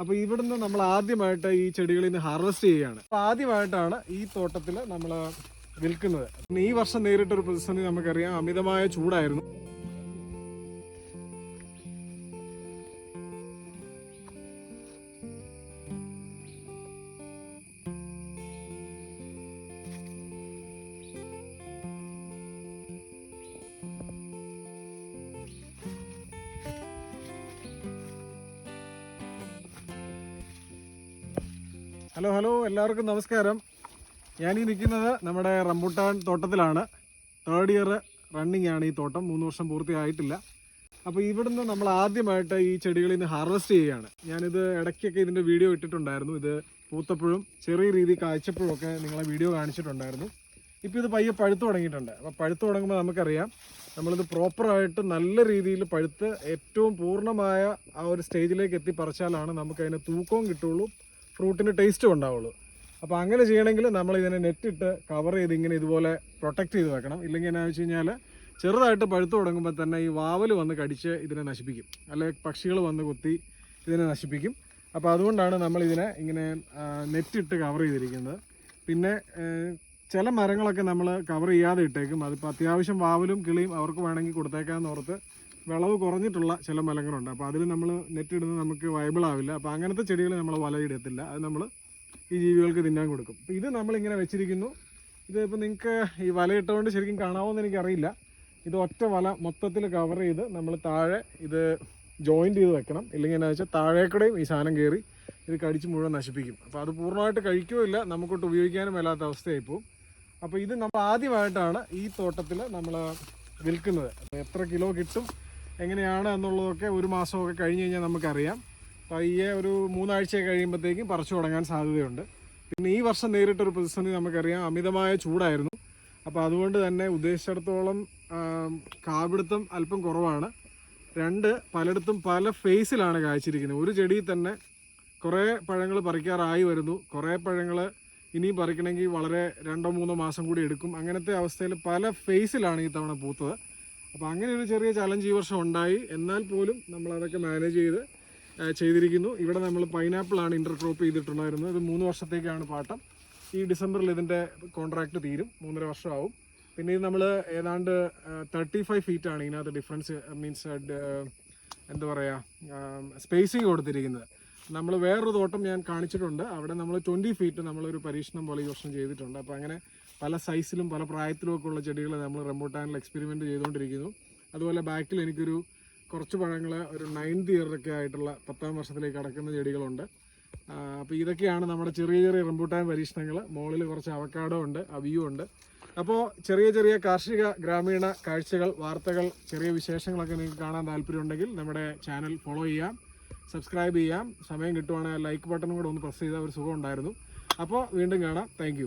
അപ്പോൾ ഇവിടുന്ന് നമ്മൾ ആദ്യമായിട്ട് ഈ ചെടികളിൽ നിന്ന് ഹാർവെസ്റ്റ് ചെയ്യുകയാണ്. അപ്പോൾ ആദ്യമായിട്ടാണ് ഈ തോട്ടത്തിൽ നമ്മൾ വിൽക്കുന്നത്. ഈ വർഷം നേരിട്ടൊരു പ്രതിസന്ധി നമുക്കറിയാം. അമിതമായ ചൂടായിരുന്നു. ഹലോ ഹലോ എല്ലാവർക്കും നമസ്കാരം. ഈ നിൽക്കുന്നത് നമ്മുടെ റംബുട്ടാൻ തോട്ടത്തിലാണ്. തേർഡ് ഇയർ റണ്ണിങ് ആണ് ഈ തോട്ടം. മൂന്ന് വർഷം പൂർത്തിയായിട്ടില്ല. അപ്പോൾ ഇവിടുന്ന് നമ്മൾ ആദ്യമായിട്ട് ഈ ചെടികളിൽ നിന്ന് ഹാർവെസ്റ്റ് ചെയ്യുകയാണ്. ഞാനിത് ഇടയ്ക്കൊക്കെ ഇതിന്റെ വീഡിയോ ഇട്ടിട്ടുണ്ടായിരുന്നു. ഇത് പൂത്തപ്പോഴും ചെറിയ രീതിയിൽ കാഴ്ചപ്പോഴും ഒക്കെ നിങ്ങളെ വീഡിയോ കാണിച്ചിട്ടുണ്ടായിരുന്നു. ഇപ്പോൾ ഇത് പയ്യെ പഴുത്ത് തുടങ്ങിയിട്ടുണ്ട്. അപ്പോൾ പഴുത്ത് തുടങ്ങുമ്പോൾ നമുക്കറിയാം നമ്മളിത് പ്രോപ്പറായിട്ട് നല്ല രീതിയിൽ പഴുത്ത് ഏറ്റവും പൂർണമായ ആ ഒരു സ്റ്റേജിലേക്ക് എത്തി പറിച്ചാലാണ് നമുക്ക് അതിന് തൂക്കവും കിട്ടുള്ളൂ ഫ്രൂട്ടിന് ടേസ്റ്റും ഉണ്ടാവുള്ളൂ. അപ്പോൾ അങ്ങനെ ചെയ്യണമെങ്കിൽ നമ്മൾ ഇതിനെ നെറ്റിട്ട് കവർ ചെയ്ത് ഇങ്ങനെ ഇതുപോലെ പ്രൊട്ടക്റ്റ് ചെയ്ത് വെക്കണം. ഇല്ലെങ്കിൽ എന്നാ വെച്ച് കഴിഞ്ഞാൽ ചെറുതായിട്ട് പഴുത്ത് തുടങ്ങുമ്പോൾ തന്നെ ഈ വാവൽ വന്ന് കടിച്ച് ഇതിനെ നശിപ്പിക്കും. അല്ലെ പക്ഷികൾ വന്ന് കുത്തി ഇതിനെ നശിപ്പിക്കും. അപ്പോൾ അതുകൊണ്ടാണ് നമ്മൾ ഇതിനെ ഇങ്ങനെ നെറ്റിട്ട് കവർ ചെയ്തിരിക്കുന്നത്. പിന്നെ ചില മരങ്ങളൊക്കെ നമ്മൾ കവർ ചെയ്യാതെ ഇട്ടേക്കും. അതിപ്പോൾ അത്യാവശ്യം വാവലും കിളിയും അവർക്ക് വേണമെങ്കിൽ കൊടുത്തേക്കാമെന്ന് ഓർത്ത് വിളവ് കുറഞ്ഞിട്ടുള്ള ചില മലങ്ങളുണ്ട്. അപ്പോൾ അതിൽ നമ്മൾ നെറ്റ് ഇടുന്നത് നമുക്ക് വയബിൾ ആവില്ല. അപ്പോൾ അങ്ങനത്തെ ചെടികൾ നമ്മൾ വലയിടത്തില്ല. അത് നമ്മൾ ഈ ജീവികൾക്ക് തിന്നാൻ കൊടുക്കും. അപ്പോൾ ഇത് നമ്മളിങ്ങനെ വെച്ചിരിക്കുന്നു. ഇത് ഇപ്പോൾ നിങ്ങൾക്ക് ഈ വല ഇട്ടുകൊണ്ട് ശരിക്കും കാണാമോന്ന് എനിക്കറിയില്ല. ഇത് ഒറ്റ വല മൊത്തത്തിൽ കവർ ചെയ്ത് നമ്മൾ താഴെ ഇത് ജോയിന്റ് ചെയ്ത് വെക്കണം. ഇല്ലെങ്കിൽ എന്താ വെച്ചാൽ താഴേക്കൂടെയും ഈ സാധനം കയറി ഇത് കടിച്ച് മുഴുവൻ നശിപ്പിക്കും. അപ്പോൾ അത് പൂർണമായിട്ട് കഴിക്കുകയില്ല നമുക്കൊട്ട് ഉപയോഗിക്കാനും മേലാത്ത അവസ്ഥയായി പോകും അപ്പോൾ ഇത് നമ്മൾ ആദ്യമായിട്ടാണ് ഈ തോട്ടത്തിൽ നമ്മൾ വിൽക്കുന്നത്. അപ്പോൾ എത്ര കിലോ കിട്ടും? എങ്ങനെയാണ് എന്നുള്ളതൊക്കെ ഒരു മാസമൊക്കെ കഴിഞ്ഞ് കഴിഞ്ഞാൽ നമുക്കറിയാം. പയ്യെ ഒരു മൂന്നാഴ്ച കഴിയുമ്പോഴത്തേക്കും പറിച്ചു തുടങ്ങാൻ സാധ്യതയുണ്ട്. പിന്നെ ഈ വർഷം നേരിട്ടൊരു പ്രതിസന്ധി നമുക്കറിയാം അമിതമായ ചൂടായിരുന്നു. അപ്പോൾ അതുകൊണ്ട് തന്നെ ഉദ്ദേശിച്ചിടത്തോളം കാപിടുത്തം അല്പം കുറവാണ്. രണ്ട് പലയിടത്തും പല ഫേസിലാണ് കായ്ച്ചിരിക്കുന്നത്. ഒരു ചെടിയിൽ തന്നെ കുറേ പഴങ്ങൾ പറിക്കാറായി വരുന്നു. കുറേ പഴങ്ങൾ ഇനിയും പറിക്കണമെങ്കിൽ വളരെ രണ്ടോ മൂന്നോ മാസം കൂടി എടുക്കും. അങ്ങനത്തെ അവസ്ഥയിൽ പല ഫേസിലാണ് ഈ തവണ പൂത്തത്. അപ്പോൾ അങ്ങനെ ഒരു ചെറിയ ചലഞ്ച് ഈ വർഷം ഉണ്ടായി. എന്നാൽ പോലും നമ്മൾ അതൊക്കെ മാനേജ് ചെയ്ത് ചെയ്തിരിക്കുന്നു. ഇവിടെ നമ്മൾ പൈനാപ്പിളാണ് ഇന്റർക്രോപ്പ് ചെയ്തിട്ടുണ്ടായിരുന്നത്. ഇത് മൂന്ന് വർഷത്തേക്കാണ് പാട്ടം. ഈ ഡിസംബറിൽ ഇതിന്റെ കോൺട്രാക്റ്റ് തീരും. മൂന്നര വർഷമാവും. പിന്നെ ഇത് നമ്മൾ ഏതാണ്ട് തേർട്ടി ഫൈവ് ഫീറ്റ് ആണ് ഇതിനകത്ത് ഡിഫറൻസ് മീൻസ് എന്താ പറയുക സ്പേസിങ് കൊടുത്തിരിക്കുന്നത്. നമ്മൾ വേറൊരു തോട്ടം ഞാൻ കാണിച്ചിട്ടുണ്ട്. അവിടെ നമ്മൾ ട്വന്റി ഫീറ്റ് നമ്മളൊരു പരീക്ഷണം പോലെ ഈ വർഷം ചെയ്തിട്ടുണ്ട്. അപ്പോൾ അങ്ങനെ പല സൈസിലും പല പ്രായത്തിലും ഒക്കെ ഉള്ള ചെടികൾ നമ്മൾ റെമ്പോട്ടാനിൽ എക്സ്പെരിമെന്റ് ചെയ്തുകൊണ്ടിരിക്കുന്നു. അതുപോലെ ബാക്കിൽ എനിക്കൊരു കുറച്ച് പഴങ്ങൾ ഒരു നയൻത് ഇയറൊക്കെ ആയിട്ടുള്ള പത്താം വർഷത്തിലേക്ക് അടക്കുന്ന ചെടികളുണ്ട്. അപ്പോൾ ഇതൊക്കെയാണ് നമ്മുടെ ചെറിയ ചെറിയ റംബൂട്ടാൻ പരീക്ഷണങ്ങൾ. മുകളിൽ കുറച്ച് അവക്കാടോ ഉണ്ട് അവിയും ഉണ്ട്. അപ്പോൾ ചെറിയ ചെറിയ കാർഷിക ഗ്രാമീണ കാഴ്ചകൾ വാർത്തകൾ ചെറിയ വിശേഷങ്ങളൊക്കെ നിങ്ങൾക്ക് കാണാൻ താല്പര്യമുണ്ടെങ്കിൽ നമ്മുടെ ചാനൽ ഫോളോ ചെയ്യാം സബ്സ്ക്രൈബ് ചെയ്യാം. സമയം കിട്ടുവാണെങ്കിൽ ലൈക്ക് ബട്ടണും കൂടെ ഒന്ന് പ്രസ് ചെയ്താൽ ഒരു സുഖം ഉണ്ടായിരുന്നു. അപ്പോൾ വീണ്ടും കാണാം. താങ്ക്